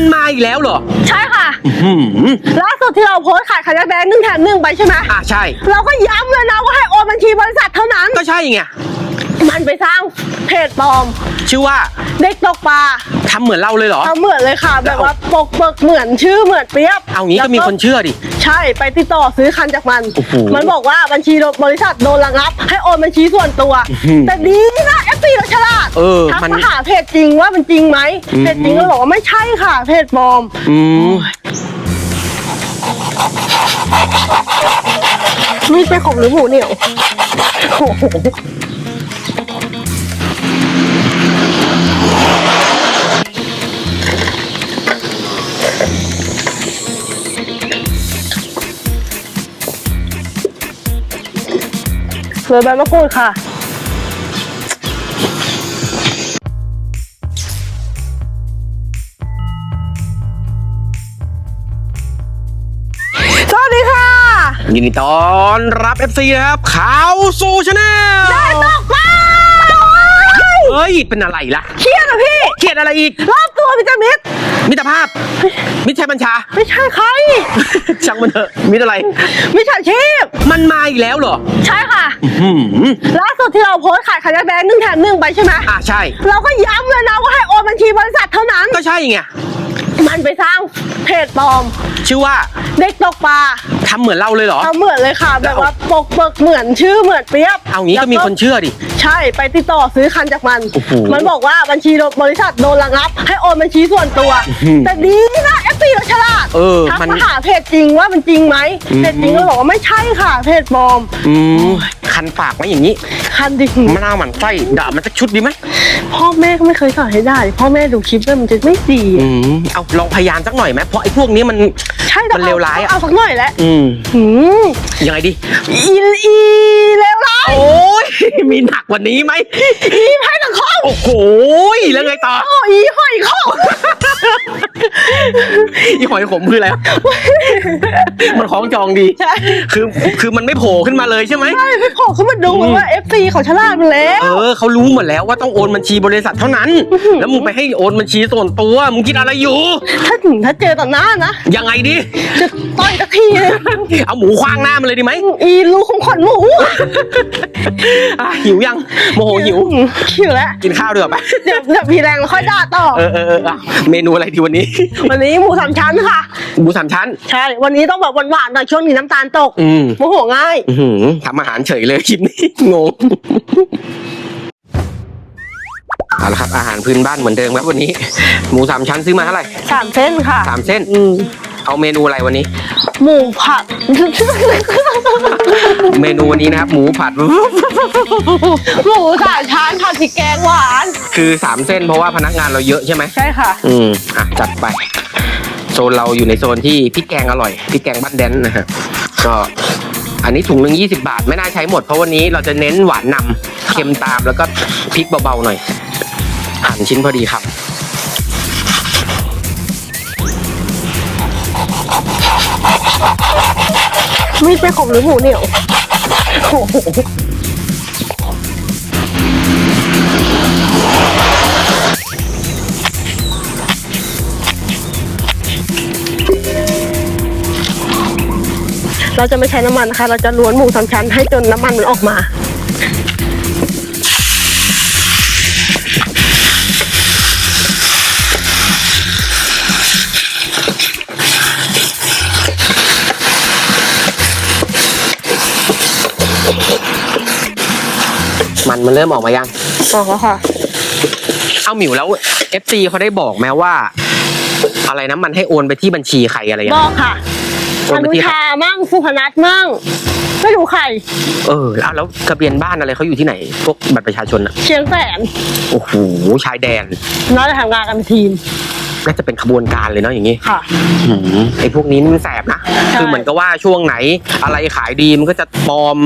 มันมาอีกแล้วเหรอ ใช่ค่ะ อื้อหือล่าสุดที่เราโพสต์ขายขายแบงค์หนึ่งแถมหนึ่งไปใช่ไหมอะใช่ เราก็ย้ำเลยนะว่าให้โอนบัญชีบริษัทเท่านั้น ก็ใช่ไง มันไปสร้างเพจปลอม ชื่อว่าเด็กตกปลาทำเหมือนเราเลยเหรอทำเหมือนเลยค่ะ แบบว่าปกเปิกเหมือนชื่อเหมือนเปียบเอางี้ก็มีคนเชื่อดิ ใช่ไปติดต่อซื้อคันจากมัน โอ้โหมันบอกว่าบัญชีบริษัทโดนระงับ ให้โอนบัญชีส่วนตัว อื้อหือแต่ดีนะเอฟซีเราฉลาดเออทักมันมาหาเพจจริงว่ามันจริงไหมอืม เพจจริงก็บอกว่าไม่ใช่ค่ะเพจปลอม อืมมีดเป็นของหรือหมูเหนียวโอ้โห เลยใบมะกรูดค่ะ สวัสดีค่ะ ยินดีต้อนรับ FC นะครับข่าวสู่ชาแนลได้ตกปลาเฮ้ย เป็นอะไรล่ะ เครียดเหรอพี่ เครียดอะไรอีก รอบตัวพิจามิด มิตรภาพ มิตรชัยบัญชา ไม่ใช่ใคร ช่างมันเถอะ มิตรอะไร มิจฉาชีพ มันมาอีกแล้วเหรอใช่ค่ะ อื้อหือล่าสุดที่เราโพสต์ขายขายแบงค์หนึ่งแถมหนึ่งไปใช่ไหมอะใช่ เราก็ย้ำเลยนะว่าให้โอนบัญชีบริษัทเท่านั้น ก็ใช่ไง มันไปสร้างเพจปลอม ชื่อว่าเด็กตกปลาทำเหมือนเราเลยเหรอทำเหมือนเลยค่ะ แบบว่าปกเปิกเหมือนชื่อเหมือนเปียบเอางี้ก็มีคนเชื่อดิ ใช่ไปติดต่อซื้อคันจากมัน โอ้โหมันบอกว่าบัญชีบริษัทโดนระงับ ให้โอนบัญชีส่วนตัวอื้อหือแต่ดีนะเอฟซี เราฉลาดเออทักมัน มาหาเพจจริงว่ามันจริงไหมอืมเพจจริงก็บอกว่าไม่ใช่ค่ะเพจปลอมอืมคันปากไว้อย่างนี้คันดิมะนาวหมันไส้ด่ามันสักชุดดีไหมพ่อแม่ก็ไม่เคยสอนให้ได้พ่อแม่ดูคลิปแล้วมันจะไม่ดี อืมเอาลองพยายามสักหน่อยไหมเพราะไอ้พวกนี้มัน ใช่แต่มันเลวร้ายอะ เอาสักหน่อยแหละอืมหืมยังไงดี อีอีเลวร้ายโอ้ย มีหนักกว่านี้ไหมอีไพ่ตะข้อโอ้โหแล้วไงต่อ โอ้อีหอยข้ออีหอยขมคืออะไรมันของจองดี ใช่ คือคือมันไม่โผล่ขึ้นมาเลยใช่ไหม ใช่ไปขอเขามาดูอืมว่าเอฟซีเขาฉลาดมาแล้ว เออเขารู้หมดแล้วว่าต้องโอนบัญชีบริษัทเท่านั้น แล้วมึงไปให้โอนบัญชีส่วนตัว มึงคิดอะไรอยู่ ถ้าถึงถ้าเจอต่อหน้านะ ยังไงดิ จะต่อยสักทีเลยเอาหมูคว้างหน้ามันเลยดีไหม อีลูกของขนหมูอะหิวยัง โมโหหิวหิวแล้วกินข้าวดีกว่าไปเดี๋ยวเดี๋ยวมีแรงแล้วค่อยด่าต่อ เออเออเอออะเมนูอะไรดีวันนี้ วันนี้หมูสามชั้นค่ะ หมูสามชั้น ใช่ วันนี้ต้องแบบหวานๆหน่อยช่วงนี้น้ำตาลตกอืม โมโหง่าย อื้อหือทำอาหารเฉยเลยคลิปนี้ งง เอาละครับอาหารพื้นบ้านเหมือนเดิมครับวันนี้ หมูสามชั้นซื้อมาเท่าไหร่สามเส้นค่ะ สามเส้น อืม เอาเมนูอะไรวันนี้ หมูผัด เมนูวันนี้นะครับหมูผัด หมูสามชั้นผัดพริกแกงหวาน คือสามเส้นเพราะว่าพนักงานเราเยอะใช่ไหมใช่ค่ะ อืมอะจัดไปโซ นเราอยู่ในโซนที่พริกแกงอร่อยพริกแกงบ้านแดนนะฮะก็อันนี้ถุงหนึ่งยี่สิบาทไม่น่าใช้หมด เพราะวันนี้เราจะเน้นหวานนำเค็มตามแล้วก็พริกเบาๆหน่อย หั่นชิ้นพอดีครับ มีดเป็นของหรือหมูเหนียวโอ้โห เราจะไม่ใช้น้ำมันนะคะ เราจะล้วนหมูสามชั้นให้จนน้ำมันมันออกมา มันมันเริ่มออกมายังออกแล้วค่ะ เอาหมิวแล้ว FC เขาได้บอกไหมว่า อะไรนะมันให้โอนไปที่บัญชีใครอะไรอย่างบเงี้อยกค่ะโออนไปนุที่ใครชามั่งสุพนัทมั่งไม่รู้ใคร เออแล้วแล้วทะเบียนบ้านอะไรเขาอยู่ที่ไหน พวกบัตรประชาชนอะเชียงแสนโอ้โหชายแดนน่าจะทำงานกันเป็นทีม น่าจะเป็นขบวนการเลยเนาะอย่างงี้ค่ะ หืมไอ้พวกนี้นี่มันแสบนะ ใช่ คือเหมือนกับว่าช่วงไหนอะไรขายดีมันก็จะปลอม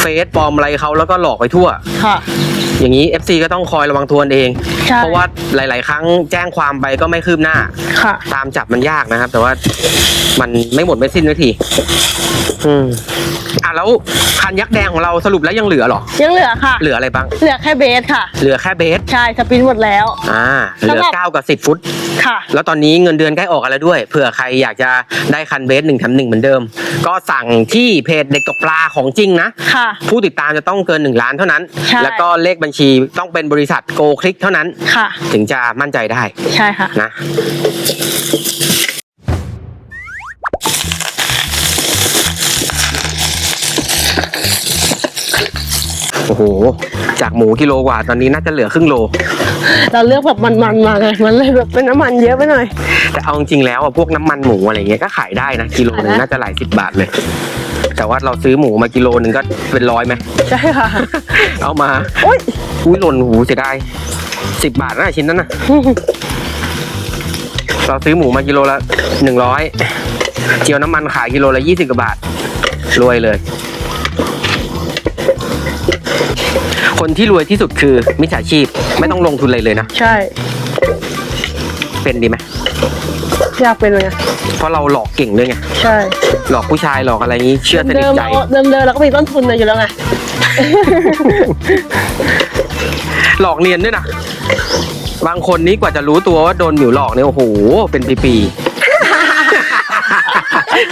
เฟซปลอมอะไรเขาแล้วก็หลอกไปทั่ว ค่ะ อย่างนี้ FC ก็ต้องคอยระวังทวนเอง ใช่ เพราะว่าหลาย ๆ ครั้งแจ้งความไปก็ไม่คืบหน้า ค่ะ ตามจับมันยากนะครับ แต่ว่ามันไม่หมดไม่สิ้นนาทีอืมอะแล้วคันยักษ์แดงของเราสรุปแล้วยังเหลือเหรอ ยังเหลือค่ะ เหลืออะไรบ้าง เหลือแค่เบสค่ะ เหลือแค่เบส ใช่สปินหมดแล้ว อ่า เหลือสำหรับเก้ากับสิบฟุต ค่ะ แล้วตอนนี้เงินเดือนใกล้ออกกันแล้วด้วย เผื่อใครอยากจะได้คันเบสหนึ่งแถมหนึ่งเหมือนเดิม ก็สั่งที่เพจเด็กตกปลาของจริงนะ ค่ะ ผู้ติดตามจะต้องเกิน1ล้านเท่านั้น ใช่ แล้วก็เลขบัญชีต้องเป็นบริษัทโกคลิกเท่านั้น ค่ะ ถึงจะมั่นใจได้ใช่ค่ะ นะ โอ้โห จากหมูกิโลกว่าตอนนี้น่าจะเหลือครึ่งโล เราเลือกแบบมันๆมาไงมันเลยแบบเป็นน้ำมันเยอะไปหน่อย แต่เอาจริงๆแล้วอะพวกน้ำมันหมูอะไรเงี้ยก็ขายได้นะ กิโลหนึงขายได้น่าจะหลายสิบบาทเลย แต่ว่าเราซื้อหมูมากิโลหนึ่งก็เป็นร้อยไหม ใช่ค่ะ เอามาโอ๊ย อุ้ยหล่นหูเสียดายสิบบาทนะชิ้นนั้นนะ เราซื้อหมูมากิโลละหนึ่งร้อยเจียวน้ำมันขายกิโลละยี่สิบกว่าบาท รวยเลย คนที่รวยที่สุดคือมิจฉาชีพไม่ต้องลงทุนอะไรเลยนะ ใช่ เป็นดีไหมอยากเป็นเลยไงเพราะเราหลอกเก่งด้วยไงใช่หลอกผู้ชายหลอกอะไรนี้เชื่อสนิเดิทมใจ เราเดิมเดิมเราก็มีต้นทุนอยู่แล้วไง หลอกเนียนด้วยนะ บางคนนี้กว่าจะรู้ตัวว่าโดนหมิวหลอกเนี่ยโอ้โห เป็นปีๆ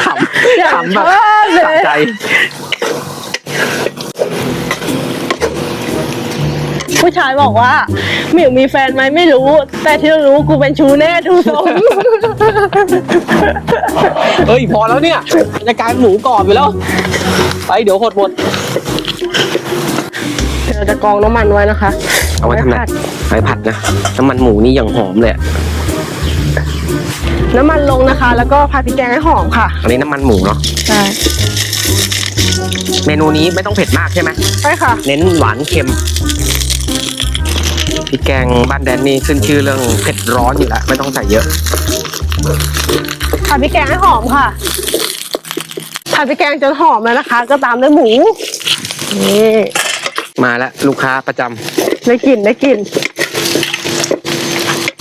ขำขำแบบชอบเลยสะใจ ผู้ชายบอกว่าหมิวมีแฟนไหมไม่รู้ แต่ที่รู้กูเป็นชูแน่ทูสมเฮ้ยพอแล้วเนี่ยจะกลายเป็นหมูกรอบอยู่แล้ว ไปเดี๋ยวหดหมดเราจะกรองน้ำมันไว้นะคะเอาไว้ทำอะไรผัดไว้ผัดนะน้ำมันหมูนี่อย่างหอมเลยอะน้ำมันลงนะคะ แล้วก็ผัดพริกแกงให้หอมค่ะ อันนี้น้ำมันหมูเนาะใช่เมนูนี้ไม่ต้องเผ็ดมากใช่ไหมใช่ค่ะ เน้นหวานเค็ม พริกแกงบ้านแดนนี่ขึ้นชื่อเรื่องเผ็ดร้อนอยู่แล้วไม่ต้องใส่เยอะผัดพริกแกงให้หอมค่ะผัดพริกแกงจนหอมแล้วนะคะ ก็ตามด้วยหมูนี่มาแล้วลูกค้าประจำได้กลิ่นได้กลิ่น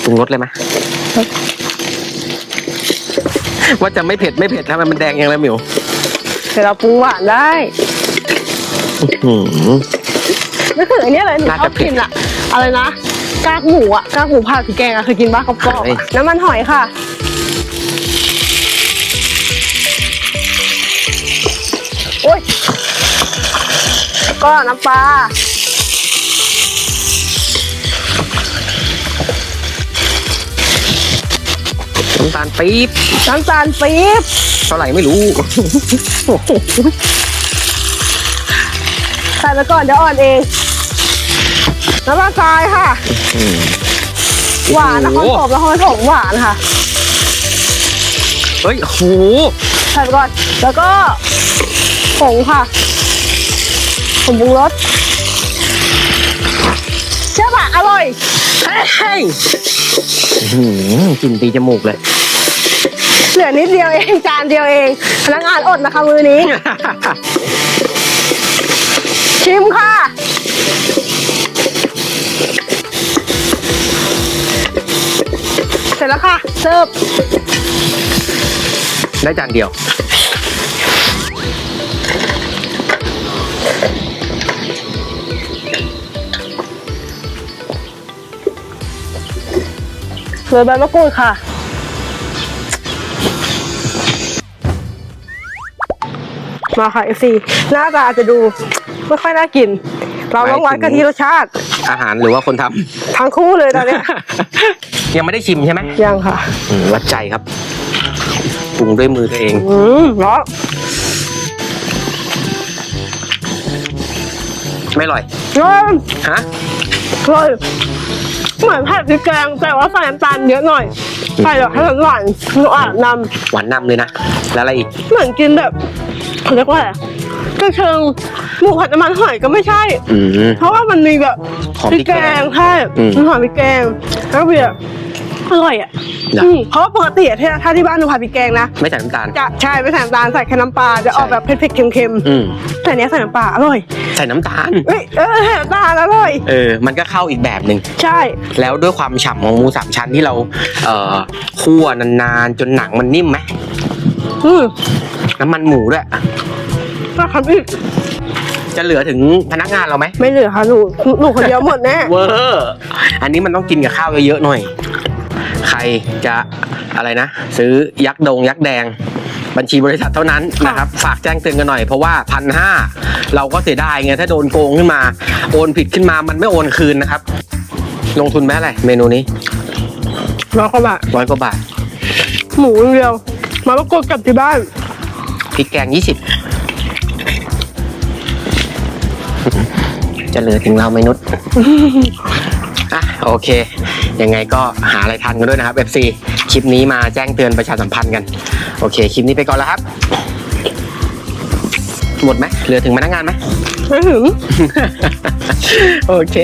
ปรุงรสเลยไหมว่าจะไม่เผ็ดไม่เผ็ดทำไมมันแดงอย่างไรหมิวเดี๋ยวเราปรุงหวานได้หืมนึกถึงอันนี้เลยหนูน่าชอจะบเผ็ดกินอะ อะไรนะกากหมูอะกากหมูผัดพริกแกงอะเคยกินบ้างกรอบๆเฮ้ยอะน้ำมันหอยค่ะ โอ้ยแล้วก็น้ำปลาน้ำตาลปี๊บน้ำตาลปี๊บเท่าไหร่ไม่รู้ ใส่ไปก่อนเดี๋ยวอ่อนเอง น้ำปลาทรายค่ะ หวานนครโอ้ปโหฐมนครปฐมหวานค่ะเฮ้ยโอ้โหใส่ไปก่อน แล้วก็ผงค่ะผงปรุงรสเชื่อป่ะอร่อยเฮ้ยอื้อหือกลิ่นตีจมูกเลย เหลือนิดเดียวเองจานเดียวเองพนักงานอดนะคะมือนี้ ชิมค่ะ ร็จแล้วค่ะเสิร์ฟได้จานเดียวโรยใบมะกรูดค่ะ มาค่ะ FC หน้าตาจะดูไม่ค่อยน่ากิน เราต้องวัดกันที่รสชาติ อาหารหรือว่าคนททั้งคู่เลยตอนเนี้ยำ ยังไม่ได้ชิมใช่ไหมยังค่ะอืมวัดใจครับปรุงด้วยมือตัวเอง อืมเนาะไม่อร่อยร้อนฮะ ร้อนเหมือนผัดพริกแกงแต่ว่าใส่น้ำตาลเยอะหน่อยใส่แบบให้หวานๆหวานนหวานนำเลยนะ แล้วอะไรอีกำเหมือนกินแบบเขาเรียกว่าอะไรก็เชิงหมูผัดน้ำมันหอยก็ไม่ใช่ อืม เพราะว่ามันมีแบบหอมพริกแกงใช่อืม มันหอมพริกแกงแล้วก็แบบ อร่อยอะนะอื มเพราะว่าปกติอะถ้าถ้าที่บ้านหนูผัดพริกแกงนะไม่ใส่น้ำตาล จะใช่ไม่ใส่น้ำตาลใส่แค่น้ำปลาจะออกแบบเผ็ดๆเค็มอืมๆแต่อันเนี้ยใส่น้ำปลาอร่อยใส่น้ำตาล เอ้ยเออใส่น้ำตาลอร่อย เออ มันก็เข้าอีกแบบหนึ่ง ใช่ แล้วด้วยความฉ่ำของหมูสามชั้นที่เรา เอ่อคั่วนานๆ จนหนังมันนิ่มไหมอืมน้ำมันหมูด้วยก็ทำอีกจะเหลือถึงพนักงานเราไหมไม่เหลือค่ะหนูหนูคนเดียวหมดแน่ เวอร์ อันนี้มันต้องกินกับข้าวเยอะๆหน่อยใค รจะอะไรนะ ซื้อยักษ์ดงยักษ์แดง บัญชีบริษัทเท่านั้นนะครับ ฝากแจ้งเตือนกันหน่อยเพราะว่าพันห้าเราก็เสียดายไงถ้าโดนโกงขึ้นมา โอนผิดขึ้นมามันไม่โอนคืนนะครับ ลงทุนแม่อะไรเมนูนี้แล้วก็แบบร้อยกว่าบาท หมูอย่างเดียว มาประกดกลับที่บ้านพริกแกงยี่สิบจะเหลือถึงเราไหมนุษอะโอเค ยังไงก็หาอะไรทันกันด้วยนะครับ FC คลิปนี้มาแจ้งเตือนประชาสัมพันธ์กัน โอเค คลิปนี้ไปก่อนแล้วครับ หมดไหมเหลือถึงพนักงานไหมไม่ถึง โอเค